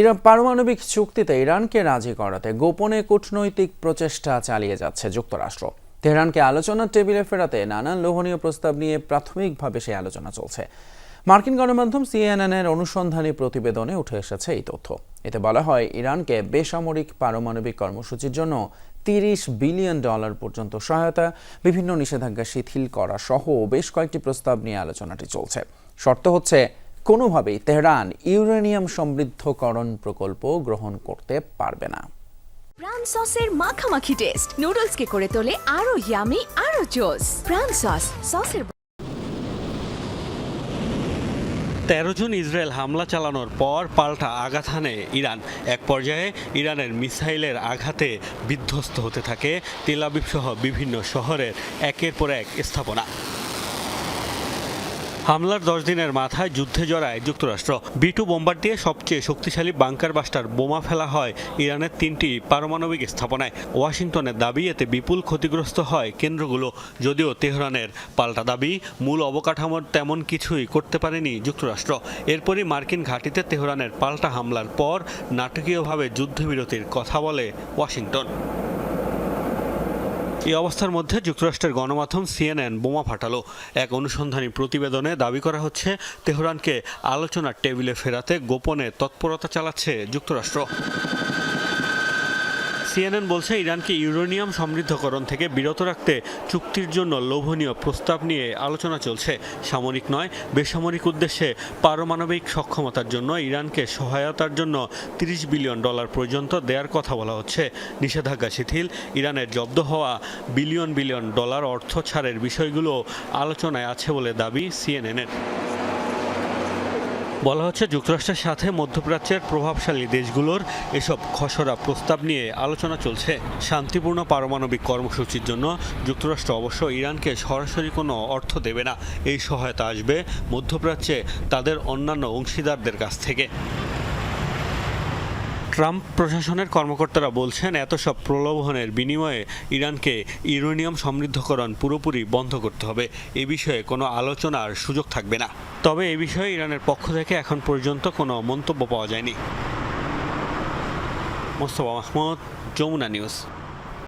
Iran পারমাণবিক চুক্তিতে ইরানকে রাজি করাতে গোপনে কূটনৈতিক প্রচেষ্টা চালিয়ে যাচ্ছে যুক্তরাষ্ট্র। তেহরানকে আলোচনার টেবিলে ফেরাতে নানান লোভনীয় প্রস্তাব নিয়ে প্রাথমিকভাবে সেই আলোচনা চলছে। মার্কিন গণমাধ্যম সিএনএন এর অনুসন্ধানী প্রতিবেদনে উঠে এসেছে এই তথ্য। এতে বলা হয়, ইরানকে বেসামরিক পারমাণবিক কর্মসূচির জন্য তিরিশ বিলিয়ন ডলার পর্যন্ত সহায়তা, বিভিন্ন নিষেধাজ্ঞা শিথিল করা সহ বেশ কয়েকটি প্রস্তাব নিয়ে আলোচনাটি চলছে। শর্ত হচ্ছে কোনোভাবেই তেহরান ইউরেনিয়াম সমৃদ্ধকরণ প্রকল্প গ্রহণ করতে পারবে না। প্রাণ সসের মাখামাখি টেস্ট নুডলসকে করে তোলে আরও ইয়ামি আরও জোস প্রাণ সস সসের তেরো জুন ইসরায়েল হামলা চালানোর পর পাল্টা আঘাত হানে ইরান। এক পর্যায়ে ইরানের মিসাইলের আঘাতে বিধ্বস্ত হতে থাকে তেলাবিব সহ বিভিন্ন শহরের একের পর এক স্থাপনা। হামলার দশ দিনের মাথায় যুদ্ধে জড়ায় যুক্তরাষ্ট্র। বিটু বোম্বার দিয়ে সবচেয়ে শক্তিশালী বাংকার বাস্টার বোমা ফেলা হয় ইরানের তিনটি পারমাণবিক স্থাপনায়। ওয়াশিংটনের দাবি, এতে বিপুল ক্ষতিগ্রস্ত হয় কেন্দ্রগুলো, যদিও তেহরানের পাল্টা দাবি, মূল অবকাঠামোর তেমন কিছুই করতে পারেনি যুক্তরাষ্ট্র। এরপরই মার্কিন ঘাঁটিতে তেহরানের পাল্টা হামলার পর নাটকীয়ভাবে যুদ্ধবিরতির কথা বলে ওয়াশিংটন। এই অবস্থার মধ্যে যুক্তরাষ্ট্রের গণমাধ্যম সিএনএন বোমা ফাটালো। এক অনুসন্ধানী প্রতিবেদনে দাবি করা হচ্ছে, তেহরানকে আলোচনার টেবিলে ফেরাতে গোপনে তৎপরতা চালাচ্ছে যুক্তরাষ্ট্র। সিএনএন বলছে, ইরানকে ইউরেনিয়াম সমৃদ্ধকরণ থেকে বিরত রাখতে চুক্তির জন্য লোভনীয় প্রস্তাব নিয়ে আলোচনা চলছে। সামরিক নয়, বেসামরিক উদ্দেশ্যে পারমাণবিক সক্ষমতার জন্য ইরানকে সহায়তার জন্য 30 বিলিয়ন ডলার পর্যন্ত দেওয়ার কথা বলা হচ্ছে। নিষেধাজ্ঞা শিথিল ইরানের জব্দ হওয়া বিলিয়ন বিলিয়ন ডলার অর্থ ছাড়ের বিষয়গুলো আলোচনায় আছে বলে দাবি সিএনএনের। বলা হচ্ছে যুক্তরাষ্ট্রের সাথে মধ্যপ্রাচ্যের প্রভাবশালী দেশগুলোর এসব খসড়া প্রস্তাব নিয়ে আলোচনা চলছে। শান্তিপূর্ণ পারমাণবিক কর্মসূচির জন্য যুক্তরাষ্ট্র অবশ্য ইরানকে সরাসরি কোনো অর্থ দেবে না। এই সহায়তা আসবে মধ্যপ্রাচ্যে তাদের অন্যান্য অংশীদারদের কাছ থেকে। ট্রাম্প প্রশাসনের কর্মকর্তারা বলছেন, এত সব প্রলোভনের বিনিময়ে ইরানকে ইউরেনিয়াম সমৃদ্ধকরণ পুরোপুরি বন্ধ করতে হবে। এ বিষয়ে কোনো আলোচনার সুযোগ থাকবে না। তবে এ বিষয়ে ইরানের পক্ষ থেকে এখন পর্যন্ত কোনো মন্তব্য পাওয়া যায়নি। মোস্তফা মাহমুদ, যমুনা নিউজ।